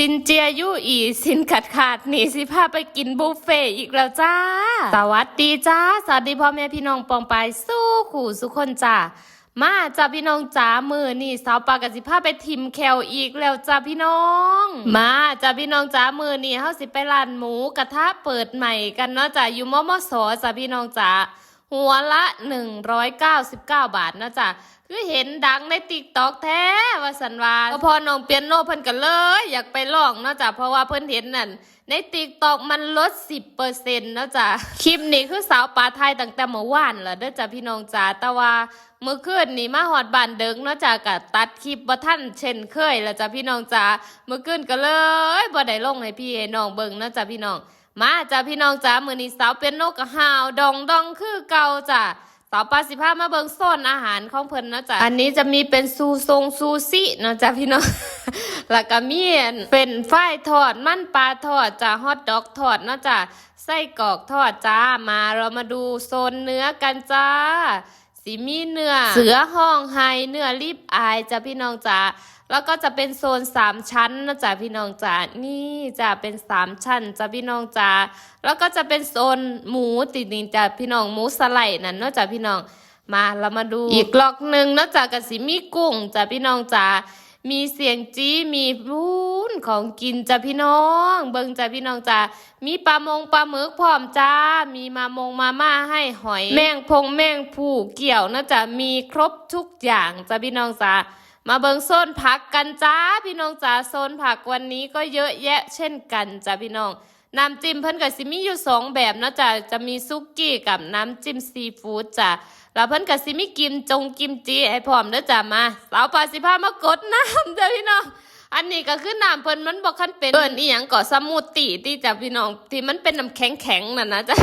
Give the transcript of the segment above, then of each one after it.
ชินเจียยู่อีสินขาดขาดหนีสิพาไปกินบุฟเฟ่ต์อีกแล้วจ้า สวัสดีจ้า สวัสดีพ่อแม่พี่น้องปองไปสู้ขู่สุคนจ้ามาจ้าพี่น้องจ้ามือนี่สาวปากกสิพาไปทิมแควอีกแล้วจ้าพี่น้อง มาจ้าพี่น้องจ้ามือนี่เฮาสิไปร้านหมูกระทะเปิดใหม่กันเนาะจ้าอยู่มอมอสอจ้าพี่น้องจ้า หัวละ 199 บาทนะจ๊ะคือเห็นดังในติ๊กต็อกแท้ว่าสันวาก็พอน้องเปียโนเพิ่นกันเลย อยากไปลองเนาะจ้ะเพราะว่าเพิ่นเห็นนั่นในติ๊กต็อกมันลด 10%เนาะจ้ะคลิปนี้คือสาวปลาไทยตั้งแต่เมื่อวานแล้วเด้อจ้ะพี่น้องจ้าแต่ว่าเมื่อคืนนี้มาหอดบ้านเดิงเนาะจ้ะก็ตัดคลิปบ่ทันเช่นเคยแล้วจ้ะพี่น้องจ้าเมื่อคืนก็เลยบ่ได้ลงให้พี่น้องเบิ่งเนาะจ้ะพี่น้อง มาจ้าพี่น้องจ้ามือนี้สาวเป็นนกกระหาวดองดองคือเก่าจ้าสาวปลาสิพามาเบิงโซนอาหารของเพิ่นนะจ้ะอันนี้จะมีเป็นซูทรงซูซิเนาะจ้าพี่น้องแล้วก็มีอันเป็นฝ้ายทอดมันปลาทอดจ้าฮอทดอกทอดเนาะจ้าไส้กรอกทอดจ้ามาเรามาดูโซนเนื้อกันจ้าสีมีเนื้อเสือห้องไฮเนื้อรีบอายจ้ะพี่น้องจ๋า แล้วก็จะเป็นโซนสามชั้นนะจ๊ะพี่น้องจ๋านี่จะเป็นสามชั้นจ้ะพี่น้องจ๋าแล้วก็จะเป็นโซนหมูติดนี่จ้ะพี่น้องหมูสไลด์นั่นเนาะจ้ะพี่น้องมาเรามาดูอีกล็อกหนึ่งนะจ้ะกับสีมีกุ้งจ้ะพี่น้องจ๋ามีเสียงจี้มีวุ้นของกินจ้ะพี่น้อง เบิ่งจ้ะพี่น้องจ้ามีปลามงปลาหมึกพร้อมจ้า มีมามงมาม่าให้หอย แมงพงแมงผู้เกี่ยวนะจ๊ะมีครบทุกอย่างจ้ะพี่น้องจ้า มาเบิ่งโซนผักกันจ้าพี่น้องจ้าโซนผักวันนี้ก็เยอะแยะเช่นกันจ้ะพี่น้องน้ำจิ้มเพิ่นกับซิมีอยู่สองแบบนะจ๊ะจะมีซุกี้กับน้ำจิ้มซีฟู้ดจ้ะแล้วเพิ่นกับซิมีกิมจงกิมจีให้พร้อมเด้อจ้ะมาสาวปลาสิพามากดน้ำจ้ะพี่น้องอันนี้ก็คือน้ำเพิ่นมันบอกคันเป็นเปิ้นอีหยังก่อสมูทตีที่จ้ะพี่น้องที่มันเป็นน้ำแข็งแข็งๆน่ะนะจ้ะ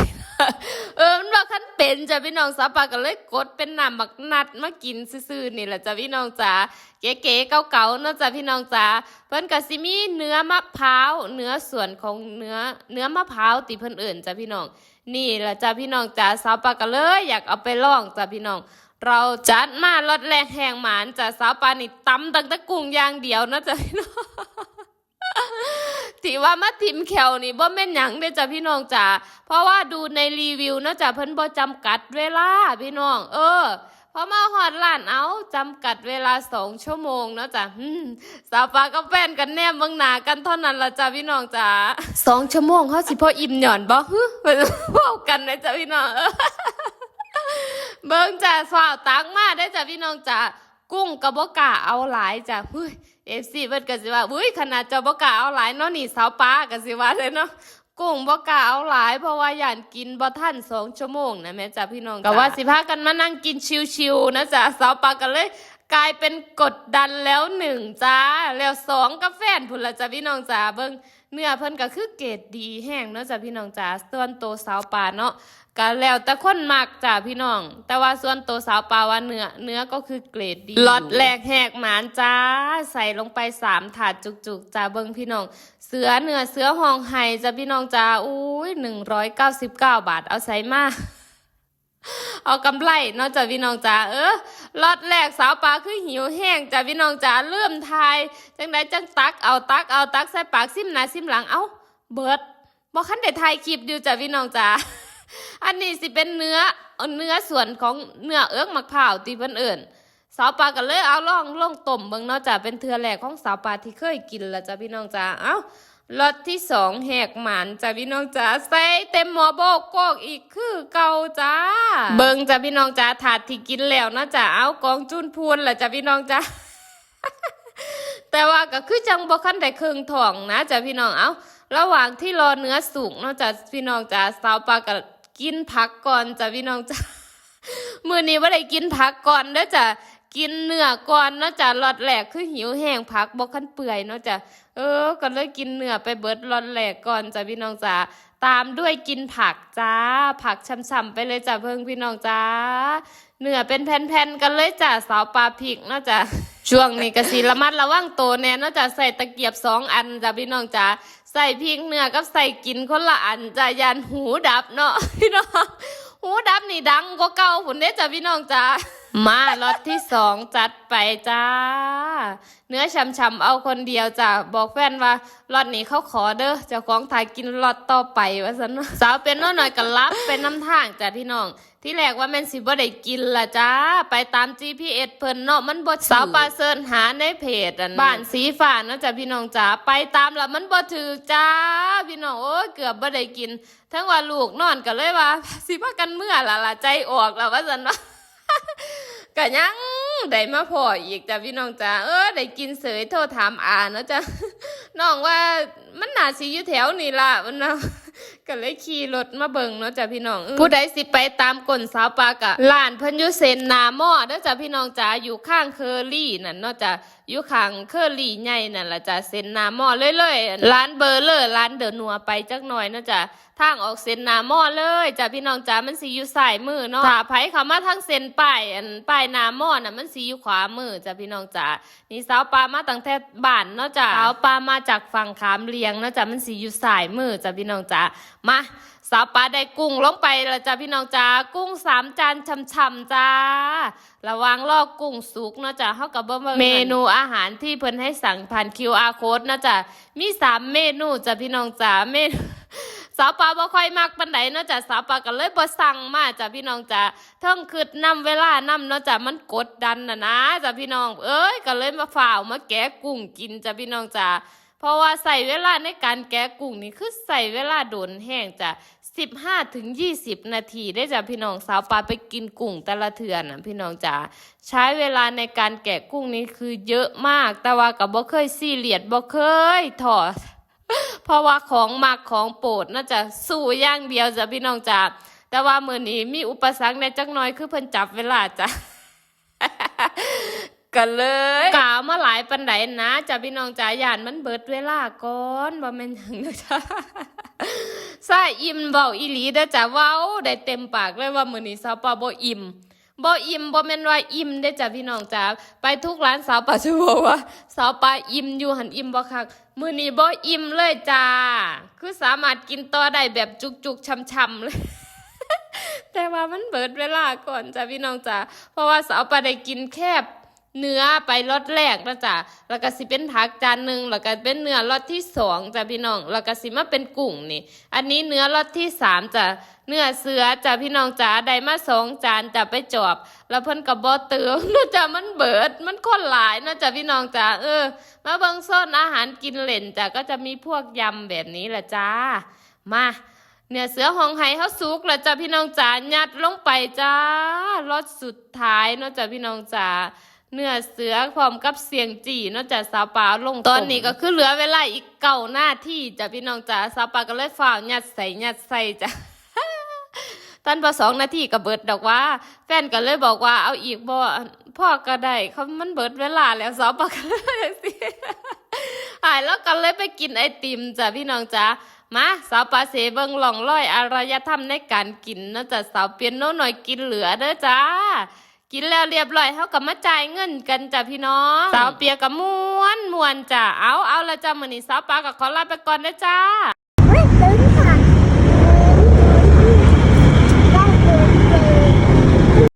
เออมันบอกคันเป็นจ้ะพี่น้องสาวปาก็เลยกดเป็นน้ำบักนัดมากินซื่อๆนี่แหละจ้ะพี่น้องจ๋าเก๋ๆเก่าๆเนาะจ้ะพี่น้องจ๋าเพิ่นก็สิมีเนื้อมะพร้าวเนื้อส่วนของเนื้อเนื้อมะพร้าวติเพิ่นเอิ่นจ้ะพี่น้อง นี่แหละจ้ะพี่น้องจ๋าสาวปาก็เลย อยากเอาไปลองจ้ะพี่น้องเราจัดมารถแรงแหงหมานจ้ะสาวปานี่ตำตั้งแต่กุ้งอย่างเดียวนะจ้ะพี่น้อง ที่ว่ามาทิมแขวนี่บ่แม่นหยังเด้อจ้ะพี่น้องจ๋าเพราะว่าดูในรีวิวเนาะจ้ะเพิ่นบ่จำกัดเวลาพี่น้อง เออพอมาฮอดร้านเอาจำกัดเวลาสองชั่วโมงเนาะจ้ะอืมสาวปลากับแฟนกันแนมเบิ่งหน้ากันเท่านั้นละจ้ะพี่น้องจ๋าสองชั่วโมงเฮาสิพออิ่มหย่อนบ่ฮึเว้ากันนะจ้ะพี่น้องเออเบิ่งจ้ะสาวตักมาได้อจ้ะพี่น้องจ้ะกุ้งกระบอกกล้าเอาหลายจ้ะเฮ้ย เอฟซีเพิ่นก็สิว่าอุ้ยขนาดเจ้าบกกล้าเอาหลายเนาะนี่สาวป้าก็สิว่าเลยเนาะกุ้งบกกล้าเอาหลาย เพราะว่าย่านกินบ่ทันสองชั่วโมงนะแม่จ้ะพี่น้องก็ว่าสิพากันมานั่งกินชิวๆนะจ้ะสาวป้าก็เลย กลายเป็นกดดันแล้วหนึ่งจ้า แล้วสองกับแฟนพุ่นละจ้ะพี่น้องจ้าเบิ่งเนื้อเพิ่นก็คือเกรดดีแห้งเนาะจ้ะพี่น้องจ้าส่วนโตวสาวปลาเนาะก็แล้วแต่คนมักจ้ะพี่น้อง แต่ว่าส่วนโตวสาวปลาว่าเนื้อเนื้อก็คือเกรดดีล็อตแรกแหกหมานจ้า ใส่ลงไปสามถาดจุกๆจ้าเบิ่งพี่น้อง เสือเนื้อเสือห้องไห้จ้ะพี่น้องจ้าอุ้ยหนึ่งร้อยเก้าสิบเก้าบาทเอาใส่มา เอากำไรเนาะจ้ะพี่น้องจ๋าเออล็อตแรกสาวปลาคือหิวแห้งจ้ะพี่น้องจ๋าเริ่มทายจังไดจังตักเอาตักเอาตักใส่ปากซิมหน้าซิมหลังเอาเบิดบ่คันได้ถ่ายคลิปอยู่จ้ะพี่น้องจ๋าอันนี้สิเป็นเนื้อเนื้อส่วนของเนื้อเอิ้กมะพร้าวที่เพิ่นเอิ่นสาวปลาก็เลยเอาล่องล่องต้มเบิ่งเนาะจ้ะเป็นเทือแรกของสาวปลาที่เคยกินแล้วจ้ะพี่น้องจ๋าเอ้า รถที่สองแหกหมานจ้ะพี่น้องจ๋าใส่เต็มหมอโบกโกกอีกคือเก่าจ้า เบิงจ้ะพี่น้องจ๋าถาดที่กินแล้วนะจ้ะเอากองจุนพูนแหละจ้ะพี่น้องจ๋าแต่ว่าก็คือจังบ่คันได้เครื่องถ่องนะจ้ะพี่น้องเอาระหว่างที่รอเนื้อสุกเนาะจ้ะพี่น้องจ๋าสาวปลาก็กินผักก่อนจ้ะพี่น้องจ๋ามื้อนี้บ่ได้กินผักก่อนเด้อจ้ะ กินเนื้อก่อนเนาะจ้ะรอดแรกคือหิวแห้งผักบ่คันเปื่อยเนาะจ้ะเออ ก็เลยกินเนื้อไปเบิดรอดแรกก่อนจ้ะพี่น้องจ๋าตามด้วยกินผักจ้า ผักช่ำๆไปเลยจ้ะเพิ่งพี่น้องจ้าเนื้อเป็นแผ่นๆกันเลยจ้ะสาวปลาพริกเนาะจ้ะช่วงนี้ก็สิระมัดระวังโตแน่เนาะจ้ะใส่ตะเกียบสองอันจ้ะพี่น้องจ้าใส่พริกเนื้อกับใส่กินคนละอันจ้ะยันหูดับเนาะพี่น้องหูดับนี่ดังก็เก่าผุนเด้จ้ะพี่น้องจ้า มาล็อตที่สองจัดไปจ้า เนื้อช่ำๆเอาคนเดียวจ้ะบอกแฟนว่าล็อตนี้เขาขอเด้อจ้าของถ่ายกินล็อตต่อไปว่าสันว่าสาวเป็นน้อยหน่อยก็รับเป็นน้ำทางจ้ะพี่น้อง ที่แรกว่าแม่นสิบ่ได้กินละจ้า ไปตาม GPS เพิ่นเนาะมันบ่สาวปลาเซินหาในเพจอันบ้านสีฟ้านาะจ้ะพี่น้องจ้าไปตามล้วมันบ่ถือจ้า พี่น้องโอ้เกือบบ่ได้กิน ทั้งว่าลูกนอนก็เลยว่า สิพากันเมื่อละละใจออกแล้วว่าซั่นว่า ก็ยังได้มาพออีกจ้ะพี่น้องจ้าเออได้กินเสยโทรถามอาเนาะจ้ะน้องว่ามันหนาสิอยู่แถวนี่ล่ะมันนะก็เลยขี่รถมาเบิ่งเนาะจ้ะพี่น้องผู้ใดสิไปตามกลสาวปากะร้านเพิ่นอยู่เซนนาหม้อเด้อจ้ะพี่น้องจ้าอยู่ข้างเคอรี่นั่นเนาะจ้ะอยู่ข้างเคอรี่ใหญ่นั่นล่ะจ้ะเซนนาหม้อเลยๆร้านเบอร์เลอร์ร้านเดอะนัวไปจักหน่อยเนาะจ้ะ ทางออกเซนนาหม้อเลยจ้ะพี่น้องจ้ามันสิอยู่ซ้ายมือเนาะถ้าไผเข้ามาทางเซนป้ายอันป้ายนาหม้อน่ะมันสิอยู่ขวามือจ้ะพี่น้องจ้านี่สาวปลามาตั้งแต่บ้านเนาะจ้ะสาวปลามาจากฝั่งขามเลียงเนาะจ้ะมันสิอยู่ซ้ายมือจ้ะพี่น้องจ้ามาสาวปลาได้กุ้งลงไปแล้วจ้ะพี่น้องจ้ากุ้งสามจานช่ำๆจ้าระวังลอกกุ้งสุกเนาะจ้ะเฮากับเบิ่งเมนูอาหารที่เพิ่นให้สั่งผ่าน QR code เนาะจ้ะมีสามเมนูจ้ะพี่น้องจ้าเมนู สาวปลาบ่ค่อยมักปานใดเนาะจ้ะสาวปลาก็เลยบ่สั่งมาจ้ะพี่น้องจ้ะเทิงคืดนำเวลานำเนาะจ้ะมันกดดันน่ะนะจ้ะพี่น้อง เอ้ยก็เลยมาฝ่าวมาแกะกุ้งกินจ้ะพี่น้องจ้ะเพราะว่าใส่เวลาในการแกะกุ้งนี่คือใส่เวลาโดนแห้งจ้ะ15ถึง20นาทีได้จ้ะพี่น้องสาวปลาไปกินกุ้งแต่ละเทือนนะพี่น้องจ้ะใช้เวลาในการแกะกุ้งนี้คือเยอะมาก แต่ว่าก็บ่เคยซีเรียสบ่เคยถอด เพราะว่าของมักของโปรดน่าจะสู้ย่างเดียวจ้ะพี่น้องจ้ะแต่ว่ามือนี้มีอุปสรรคในจักน้อยคือเพิ่นจับเวลาจ้ะก็เลยกล่าวมาหลายปันไดนะจ้ะพี่น้องจ้ะย่านมันเบิดเวลาก่อนบ่แม่นหยังเด้อจ้ะใส่อิ่มเว้าอีหลีเด้อจ้ะเว้าได้เต็มปากเลยว่ามื้อนี้สาวปาบ่อิ่ม บ่อิ่มบ่แม่นว่าอิ่มเด้จ้ะพี่น้องจ้าไปทุกร้านสาวปลาจะบอกว่าสาวปลาอิ่มอยู่หันอิ่มบ่คักมื้อนี้บ่อิ่มเลยจ้า คือสามารถกินต่อได้แบบจุกๆช่ำๆเลยแต่ว่ามันเบิดเวลาก่อนจ้ะพี่น้องจ้าเพราะว่าสาวปลาได้กินแคบ เนื้อไปรสแรกนะจ๊ะแล้วก็สิเป็นผักจานหนึ่งแล้วก็เป็นเนื้อรสที่สองจ้ะพี่น้อง แล้วก็สิมาเป็นกุ้งนี่ อันนี้เนื้อรสที่สามจ้ะเนื้อเสือจ้ะพี่น้องจ้าได้มาสองจานจ้ะไปจอบ แล้วเพิ่นกับบอเตืองนะจ๊ะมันเบิด มันคนหลายนะจ๊ะพี่น้องจ้าเออ มาเบิ่งซ่อนอาหารกินเล่นจ้ะก็จะมีพวกยำแบบนี้แหละจ้า มาเนื้อเสือหองไห้เขาสุกแล้วจ้ะพี่น้องจ๋ายัดลงไปจ้ารสสุดท้ายเนาะจ้ะพี่น้องจ๋า เนื้อเสือพร้อมกับเสียงจีเนาะจ้ะสาวปลาลงตอนนี้ก็คือเหลือเวลาอีกเก่าหน้าที่จ้ะพี่น้องจ๋าสาวปลาก็เลยฝ่าวยัดใส่ยัดใส่จ้ะตอนพอสองนาทีก็เบิดดอกว่า แฟนก็เลยบอกว่าเอาอีกบ่พ่อก็ได้เขามันเบิดเวลาแล้วสาวปากก็เลยสิหายแล้วก็เลยไปกินไอติมจ้ะพี่น้องจ้ะมาสาวปลาเสเบิงหล่องร้อยอารยธรรมในการกินเนาะจ้ะสาวเปียโนหน่อยกินเหลือเด้อจ้า กินแล้วเรียบร้อยเขาก็มาจ่ายเงินกันจ้ะพี่น้องสาวเปียกับม้วนมวนจ้ะเอาเอาละจ้ะมื้อนี้สาวปลาก็ขอลาไปก่อนเด้อจ้า